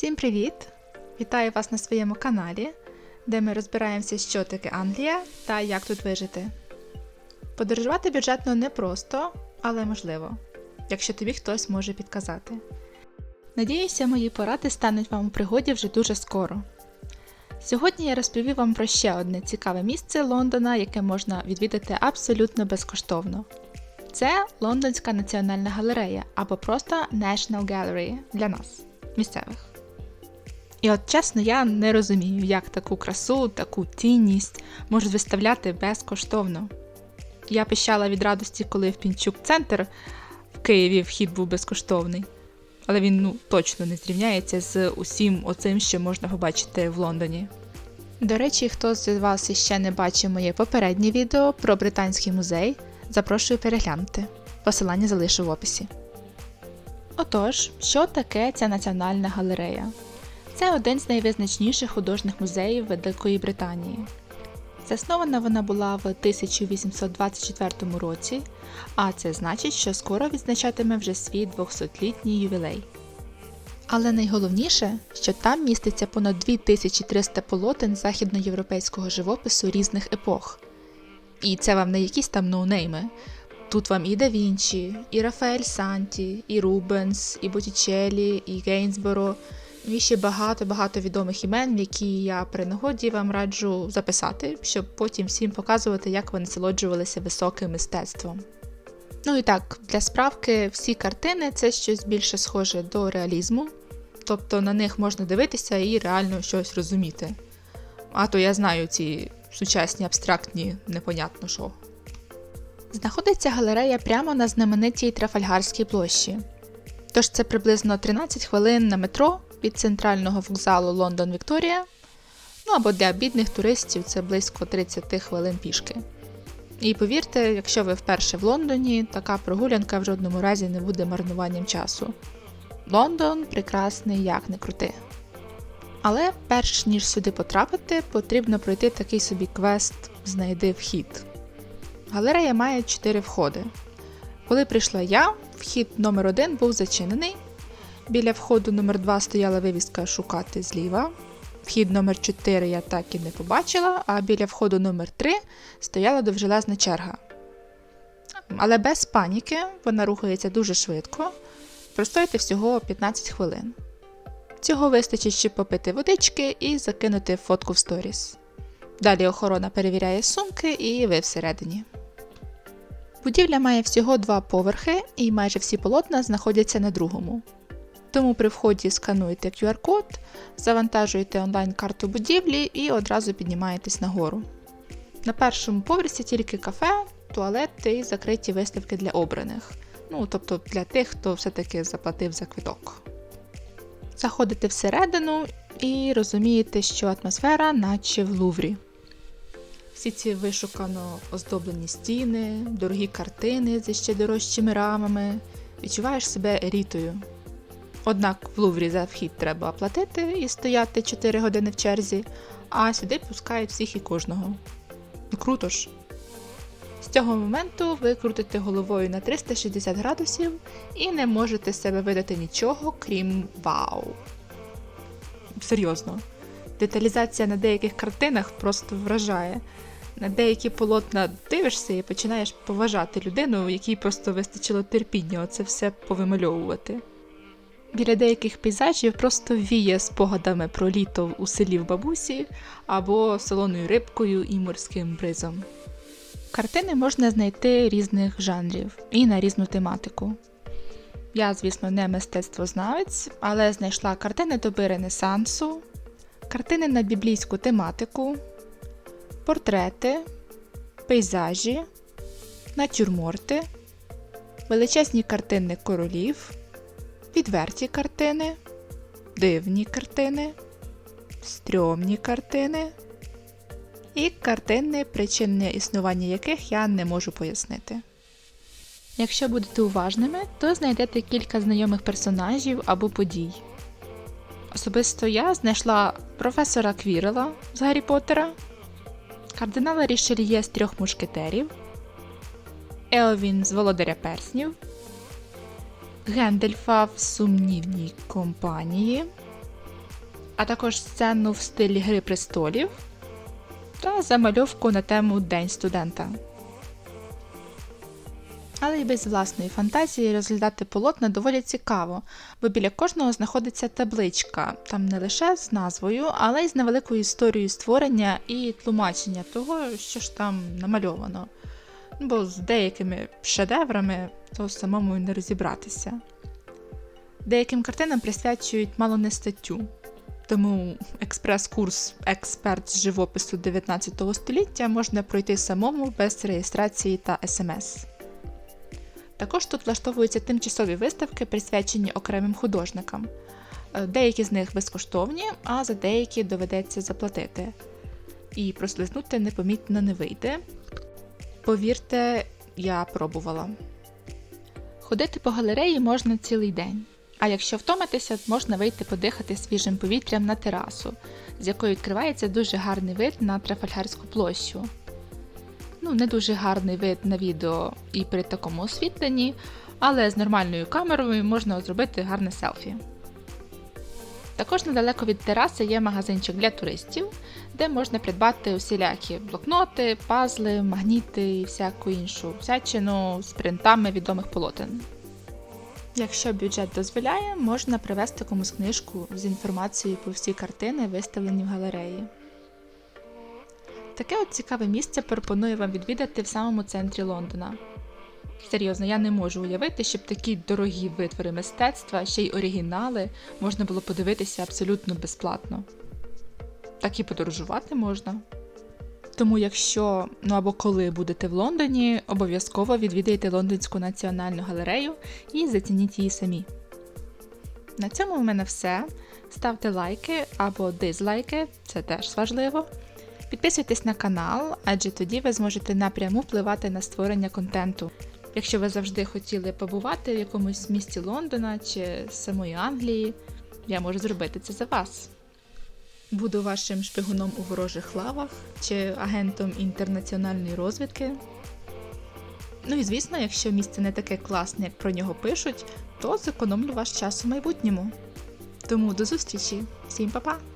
Всім привіт! Вітаю вас на своєму каналі, де ми розбираємося, що таке Англія та як тут вижити. Подорожувати бюджетно непросто, але можливо, якщо тобі хтось може підказати. Надіюся, мої поради стануть вам у пригоді вже дуже скоро. Сьогодні я розповім вам про ще одне цікаве місце Лондона, яке можна відвідати абсолютно безкоштовно. Це Лондонська національна галерея або просто National Gallery для нас, місцевих. І от чесно, я не розумію, як таку красу, таку цінність можуть виставляти безкоштовно. Я пищала від радості, коли в Пінчук центр в Києві вхід був безкоштовний. Але він ну, точно не зрівняється з усім оцим, що можна побачити в Лондоні. До речі, хто з вас іще не бачив моє попереднє відео про Британський музей, запрошую переглянути. Посилання залишу в описі. Отож, що таке ця національна галерея? Це один з найвизначніших художніх музеїв Великої Британії. Заснована вона була в 1824 році, а це значить, що скоро відзначатиме вже свій 200-літній ювілей. Але найголовніше, що там міститься понад 2300 полотен західноєвропейського живопису різних епох. І це вам не якісь там ноунейми. Тут вам і Да Вінчі, і Рафаель Санті, і Рубенс, і Боттічеллі, і Гейнсборо, і ще багато-багато відомих імен, які я при нагоді вам раджу записати, щоб потім всім показувати, як вони насолоджувалися високим мистецтвом. Ну і так, для справки, всі картини це щось більше схоже до реалізму, тобто на них можна дивитися і реально щось розуміти. А то я знаю ці сучасні абстрактні, непонятно що. Знаходиться галерея прямо на знаменитій Трафальгарській площі. Тож це приблизно 13 хвилин на метро від центрального вокзалу Лондон Вікторія. Ну або для бідних туристів це близько 30 хвилин пішки. І повірте, якщо ви вперше в Лондоні, така прогулянка в жодному разі не буде марнуванням часу. Лондон прекрасний, як не крути. Але перш ніж сюди потрапити, потрібно пройти такий собі квест Знайди вхід. Галерея має 4 входи. Коли прийшла я, вхід номер 1 був зачинений. Біля входу номер 2 стояла вивіска Шукати зліва. Вхід номер 4 я так і не побачила, а біля входу номер 3 стояла довжелезна черга. Але без паніки вона рухається дуже швидко. Простоїте всього 15 хвилин. Цього вистачить, щоб попити водички і закинути фотку в сторіс. Далі охорона перевіряє сумки і ви всередині. Будівля має всього два поверхи, і майже всі полотна знаходяться на другому. Тому при вході скануєте QR-код, завантажуєте онлайн-карту будівлі і одразу піднімаєтесь нагору. На першому поверсі тільки кафе, туалети і закриті виставки для обраних. Ну, тобто для тих, хто все-таки заплатив за квиток. Заходите всередину і розумієте, що атмосфера наче в Луврі. Всі ці вишукано оздоблені стіни, дорогі картини зі ще дорожчими рамами. Відчуваєш себе елітою. Однак в Луврі за вхід треба платити і стояти 4 години в черзі, а сюди пускають всіх і кожного. Ну круто ж! З цього моменту ви крутите головою на 360 градусів і не можете з себе видати нічого, крім вау. Серйозно. Деталізація на деяких картинах просто вражає. На деякі полотна дивишся і починаєш поважати людину, якій просто вистачило терпіння оце все повимальовувати. Біля деяких пейзажів просто віє спогадами про літо у селі в бабусі або солоною рибкою і морським бризом. Картини можна знайти різних жанрів і на різну тематику. Я, звісно, не мистецтвознавець, але знайшла картини доби Ренесансу, картини на біблійську тематику, портрети, пейзажі, натюрморти, величезні картини королів, відверті картини, дивні картини, стрьомні картини і картини, причинне існування яких я не можу пояснити. Якщо будете уважними, то знайдете кілька знайомих персонажів або подій. Особисто я знайшла професора Квірела з Гаррі Поттера, кардинала Рішельє з трьох мушкетерів, Еовін з Володаря Перснів, Гендельфа в сумнівній компанії, а також сцену в стилі Гри престолів та замальовку на тему День студента. Але й без власної фантазії розглядати полотна доволі цікаво, бо біля кожного знаходиться табличка, там не лише з назвою, але й з невеликою історією створення і тлумачення того, що ж там намальовано. Бо з деякими шедеврами то самому не розібратися. Деяким картинам присвячують мало не статтю, тому експрес-курс експерт з живопису 19 століття можна пройти самому без реєстрації та смс. Також тут влаштовуються тимчасові виставки, присвячені окремим художникам. Е, Деякі з них безкоштовні, а за деякі доведеться заплатити. І прослизнути непомітно не вийде. Повірте, я пробувала. Ходити по галереї можна цілий день. А якщо втомитися, можна вийти подихати свіжим повітрям на терасу, з якої відкривається дуже гарний вид на Трафальгарську площу. Ну, не дуже гарний вид на відео і при такому освітленні, але з нормальною камерою можна зробити гарне селфі. Також недалеко від тераси є магазинчик для туристів, де можна придбати усілякі блокноти, пазли, магніти і всяку іншу всячину з принтами відомих полотен. Якщо бюджет дозволяє, можна привезти комусь книжку з інформацією про всі картини, виставлені в галереї. Таке от цікаве місце пропоную вам відвідати в самому центрі Лондона. Серйозно, я не можу уявити, щоб такі дорогі витвори мистецтва, ще й оригінали, можна було подивитися абсолютно безплатно. Так і подорожувати можна. Тому, якщо ну або коли будете в Лондоні, обов'язково відвідайте Лондонську національну галерею і зацініть її самі. На цьому в мене все. Ставте лайки або дизлайки, це теж важливо. Підписуйтесь на канал, адже тоді ви зможете напряму впливати на створення контенту. Якщо ви завжди хотіли побувати в якомусь місті Лондона чи самої Англії, я можу зробити це за вас. Буду вашим шпигуном у ворожих лавах чи агентом інтернаціональної розвідки. Ну і звісно, якщо місце не таке класне, як про нього пишуть, то зекономлю ваш час у майбутньому. Тому до зустрічі! Всім па-па!